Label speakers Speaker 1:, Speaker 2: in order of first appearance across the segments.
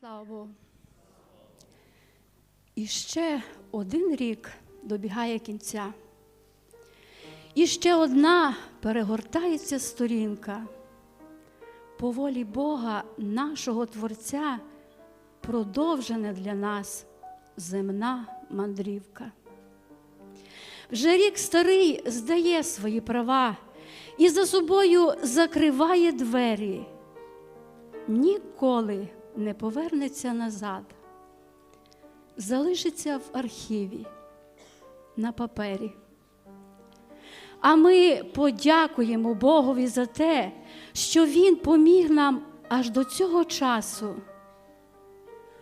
Speaker 1: Слава Богу. І ще один рік добігає кінця. І ще одна перегортається сторінка. По волі Бога, нашого Творця, продовжена для нас земна мандрівка. Вже рік старий здає свої права і за собою закриває двері. Ніколи не повернеться назад, залишиться в архіві на папері. А ми подякуємо Богові за те, що Він поміг нам аж до цього часу.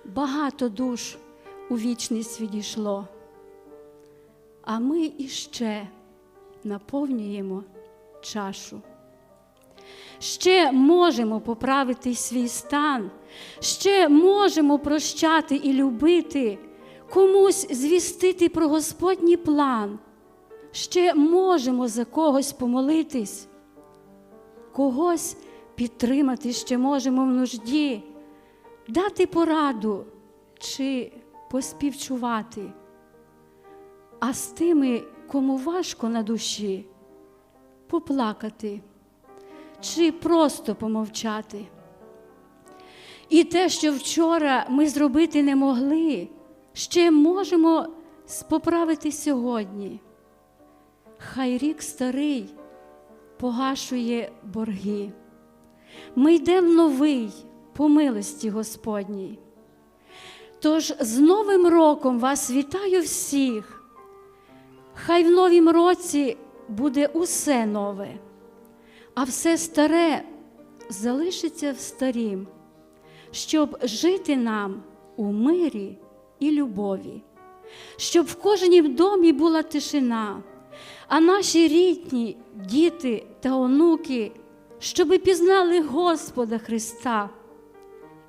Speaker 1: Багато душ у вічність відійшло, а ми іще наповнюємо чашу. Ще можемо поправити свій стан, ще можемо прощати і любити, комусь звістити про Господній план, ще можемо за когось помолитись, когось підтримати ще можемо в нужді, дати пораду чи поспівчувати. А з тими, кому важко на душі, поплакати чи просто помовчати. І те, що вчора ми зробити не могли, ще можемо поправити сьогодні. Хай рік старий погашує борги. Ми йдемо новий по милості Господній. Тож з Новим роком вас вітаю всіх. Хай в новім році буде усе нове а все старе залишиться в старім, щоб жити нам у мирі і любові, щоб в кожнім домі була тишина, а наші рідні, діти та онуки, щоби пізнали Господа Христа,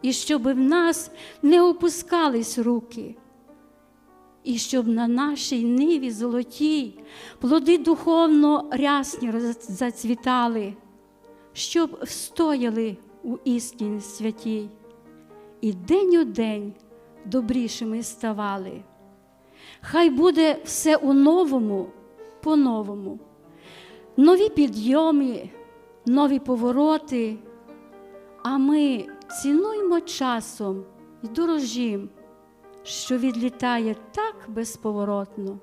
Speaker 1: і щоби в нас не опускались руки. І щоб на нашій ниві золотій плоди духовно рясні зацвітали, щоб встояли у істині святій, і день у день добрішими ставали. Хай буде все у новому, по-новому, нові підйоми, нові повороти, а ми цінуємо часом і дорожім що відлітає так безповоротно.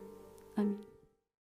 Speaker 1: Амінь.